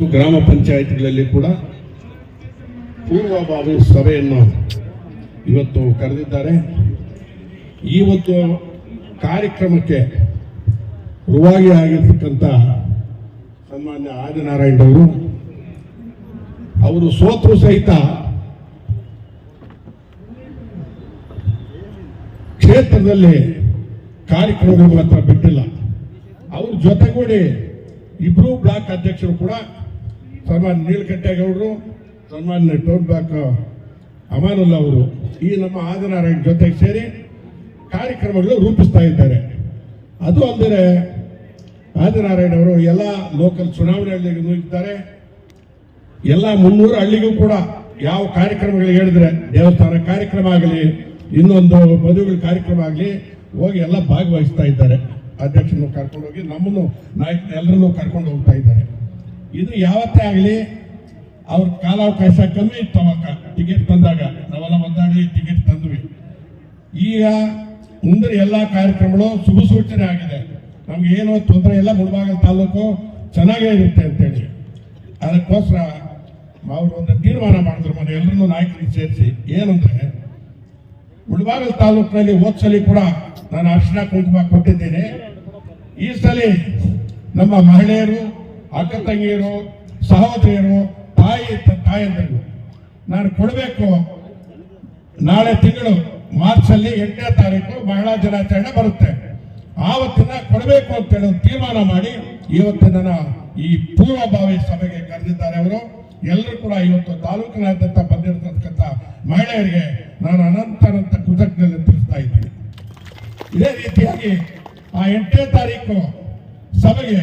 ಗ್ರಾಮ ಪಂಚಾಯತ್ಗಳಲ್ಲಿ ಕೂಡ ಪೂರ್ವಭಾವಿ ಸಭೆಯನ್ನು ಇವತ್ತು ಕರೆದಿದ್ದಾರೆ. ಇವತ್ತು ಕಾರ್ಯಕ್ರಮಕ್ಕೆ ರುವಾಗಿ ಆಗಿರ್ತಕ್ಕಂಥ ಸನ್ಮಾನ್ಯ ಆದಿನಾರಾಯಣರವರು ಅವರು ಅವರು ಸೋತರು ಸಹಿತ ಕ್ಷೇತ್ರದಲ್ಲಿ ಕಾರ್ಯಕ್ರಮಗಳು ಮಾತ್ರ ಬಿಟ್ಟಿಲ್ಲ. ಅವ್ರ ಜೊತೆಗೂಡಿ ಇಬ್ರು ಬ್ಲಾಕ್ ಅಧ್ಯಕ್ಷರು ಕೂಡ ಸನ್ಮಾನ್ ನೀಲಕಂಠೇಗೌಡರು ಸನ್ಮಾನ್ ಟೋನ್ ಬ್ಯಾಕ್ ಅಮಾನುಲ್ಲಾ ಅವರು ಈ ನಮ್ಮ ಆದನಾರಾಯಣ ಜೊತೆಗೆ ಸೇರಿ ಕಾರ್ಯಕ್ರಮಗಳು ರೂಪಿಸ್ತಾ ಇದ್ದಾರೆ. ಅದು ಅಲ್ಲದೆ ಆದಿನಾರಾಯಣ ಅವರು ಎಲ್ಲ ಲೋಕಲ್ ಚುನಾವಣೆಗಳಿಗೆ ನುಗ್ಗಿದ್ದಾರೆ ಎಲ್ಲ ಮುನ್ನೂರು ಹಳ್ಳಿಗೂ ಕೂಡ ಯಾವ ಕಾರ್ಯಕ್ರಮಗಳು ಹೇಳಿದ್ರೆ ದೇವಸ್ಥಾನ ಕಾರ್ಯಕ್ರಮ ಆಗಲಿ, ಇನ್ನೊಂದು ಮದುವೆಗಳ ಕಾರ್ಯಕ್ರಮ ಆಗಲಿ, ಹೋಗಿ ಎಲ್ಲ ಭಾಗವಹಿಸ್ತಾ ಇದ್ದಾರೆ. ಕರ್ಕೊಂಡು ಹೋಗಿ ನಮ್ಮನ್ನು ನಾಯಕ ಎಲ್ಲರನ್ನೂ ಕರ್ಕೊಂಡು ಹೋಗ್ತಾ ಇದ್ದಾರೆ. ಇದು ಯಾವತ್ತೇ ಆಗಲಿ, ಅವ್ರ ಕಾಲಾವಕಾಶ ಕಮ್ಮಿ ಇತ್ತು ಅವಾಗ. ಟಿಕೆಟ್ ತಂದಾಗ ನಾವೆಲ್ಲ ಒಂದಾಡಿ ಟಿಕೆಟ್ ತಂದ್ವಿ. ಈಗ ಮುಂದಿನ ಎಲ್ಲಾ ಕಾರ್ಯಕ್ರಮಗಳು ಶುಭ ಆಗಿದೆ. ನಮ್ಗೆ ಏನು ತೊಂದರೆ ಇಲ್ಲ, ಮುಳಬಾಗಲ ತಾಲೂಕು ಚೆನ್ನಾಗೇ ಇರುತ್ತೆ ಅಂತೇಳಿ ಅದಕ್ಕೋಸ್ಕರ ಅವರು ಒಂದು ತೀರ್ಮಾನ ಮಾಡಿದ್ರು ಮನೆ ಎಲ್ಲರನ್ನೂ ನಾಯಕರಿಗೆ ಸೇರಿಸಿ. ಏನಂದ್ರೆ, ಮುಳಬಾಗಲ ತಾಲೂಕಿನಲ್ಲಿ ಹೋದ್ಸಲಿ ಕೂಡ ನಾನು ಅರ್ಶನ ಕುಂಕುಮ ಕೊಟ್ಟಿದ್ದೇನೆ. ಈ ಸಲ ನಮ್ಮ ಮಹಿಳೆಯರು ಅಕ್ಕ ತಂಗಿಯರು, ಸಹೋದರಿಯರು, ತಾಯಿ ತಾಯಂದರು ನಾನು ಕೊಡಬೇಕು ನಾಳೆ ತಿಂಗಳು ಮಾರ್ಚ್ ಅಲ್ಲಿ ಎಂಟನೇ ತಾರೀಕು ಮಹಿಳಾ ದಿನಾಚರಣೆ ಬರುತ್ತೆ. ಆವತ್ತಿನ ಕೊಡಬೇಕು ಅಂತ ಹೇಳಿ ತೀರ್ಮಾನ ಮಾಡಿ ಇವತ್ತಿನ ಈ ಪೂರ್ವಭಾವಿ ಸಭೆಗೆ ಕರೆದಿದ್ದಾರೆ ಅವರು. ಎಲ್ಲರೂ ಕೂಡ ಇವತ್ತು ತಾಲೂಕಿನಾದ್ಯಂತ ಬಂದಿರತಕ್ಕಂಥ ಮಹಿಳೆಯರಿಗೆ ನಾನು ಅನಂತ ಅನಂತ ಕೃತಜ್ಞತೆ ತಿಳಿಸ್ತಾ ಇದ್ದೀನಿ. ಇದೇ ರೀತಿಯಾಗಿ ಆ ಎಂಟನೇ ತಾರೀಕು ಸಭೆಗೆ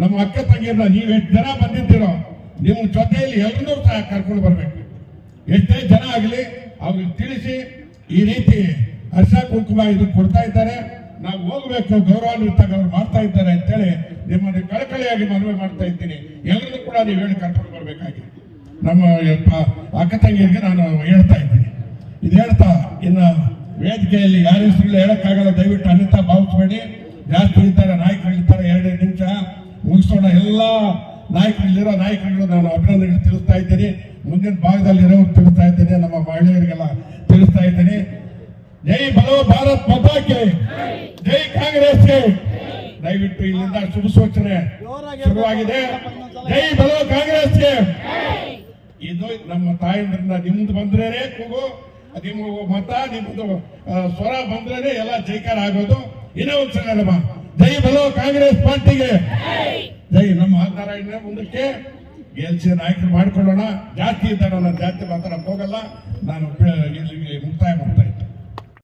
ನಮ್ಮ ಅಕ್ಕ ತಂಗಿಯನ್ನ ನೀವು ಎಷ್ಟು ಜನ ಬಂದಿದ್ದೀರೋ ನಿಮ್ಮ ಜೊತೆಯಲ್ಲಿ ಎಲ್ಲರೂ ಸಹ ಕರ್ಕೊಂಡು ಬರಬೇಕು. ಎಷ್ಟೇ ಜನ ಆಗಲಿ ಅವ್ರಿಗೆ ತಿಳಿಸಿ ಈ ರೀತಿ ಹರ್ಷ ಕುಂಕುಮ ಇದು ಕೊಡ್ತಾ ಇದ್ದಾರೆ. ನಾವು ಹೋಗಬೇಕು ಗೌರವಾನ್ವಿತ ಮಾಡ್ತಾ ಇದ್ದಾರೆ ಅಂತೇಳಿ ನಿಮ್ಮನ್ನು ಕಳಕಳಿಯಾಗಿ ಮನವಿ ಮಾಡ್ತಾ ಇದ್ದೀನಿ. ಎಲ್ಲರೂ ಕೂಡ ನೀವು ಹೇಳಿ ಕರ್ಕೊಂಡು ಬರಬೇಕಾಗಿ. ನಮ್ಮ ಅಕ್ಕ ತಂಗಿಯರಿಗೆ ನಾನು ಹೇಳ್ತಾ ಇದ್ದೀನಿ. ಇದು ಹೇಳ್ತಾ, ಇನ್ನು ವೇದಿಕೆಯಲ್ಲಿ ಯಾರ ಹೆಸರುಗಳು ಹೇಳೋಕ್ಕಾಗಲ್ಲ. ದಯವಿಟ್ಟು ಅನಿತಾ ಭಾವಿಸ್ಬೇಡಿ ಜಾಸ್ತಿ ಇದ್ದಾರೆ ನಾಯಕರು ಮುಗಿಸೋಣ ಎಲ್ಲ ನಾಯಕರಲ್ಲಿರೋ ನಾಯಕರುಗಳು ನಾನು ಅಭಿನಂದನೆಗಳು ತಿಳಿಸ್ತಾ ಇದ್ದೀನಿ. ಮುಂದಿನ ಭಾಗದಲ್ಲಿರೋ ತಿಳಿಸ್ತಾ ಇದ್ದೀನಿ. ನಮ್ಮ ಮಹಿಳೆಯರಿಗೆಲ್ಲ ತಿಳಿಸ್ತಾ ಇದ್ದೀನಿ. ಜೈ ಬಲೋ ಭಾರತ್ ಮತಕ್ಕೆ. ಜೈ ಕಾಂಗ್ರೆಸ್ಗೆ. ದಯವಿಟ್ಟು ಇಲ್ಲಿಂದ ಶುಭ ಸೂಚನೆ ಶುರುವಾಗಿದೆ. ಜೈ ಬಲೋ ಕಾಂಗ್ರೆಸ್ಗೆ. ಇದು ನಮ್ಮ ತಾಯಿಂದ್ರಿಂದ ನಿಮ್ದು ಬಂದ್ರೇನೆ, ಕೂಗು. ನಿಮ್ಮ ಮತ, ನಿಮ್ದು ಸ್ವರ ಬಂದ್ರೇನೆ, ಎಲ್ಲ ಜೈಕಾರ ಆಗೋದು. ಇನ್ನೂ ಒಂದ್ಸಲ ಜೈ ಬಲೋ ಕಾಂಗ್ರೆಸ್ ಪಾರ್ಟಿಗೆ. ಜೈ ನಮ್ಮ ನಾರಾಯಣ ಮುಂದಕ್ಕೆ ಗೆಲ್ಸಿ ನಾಯಕರು ಮಾಡಿಕೊಳ್ಳೋಣ. ಜಾತಿ ಇದ್ದಾರಲ್ಲ ಜಾತಿ ಮಾತ್ರ ಹೋಗಲ್ಲ. ನಾನು ಮುಕ್ತಾಯ ಇಲ್ಲಿ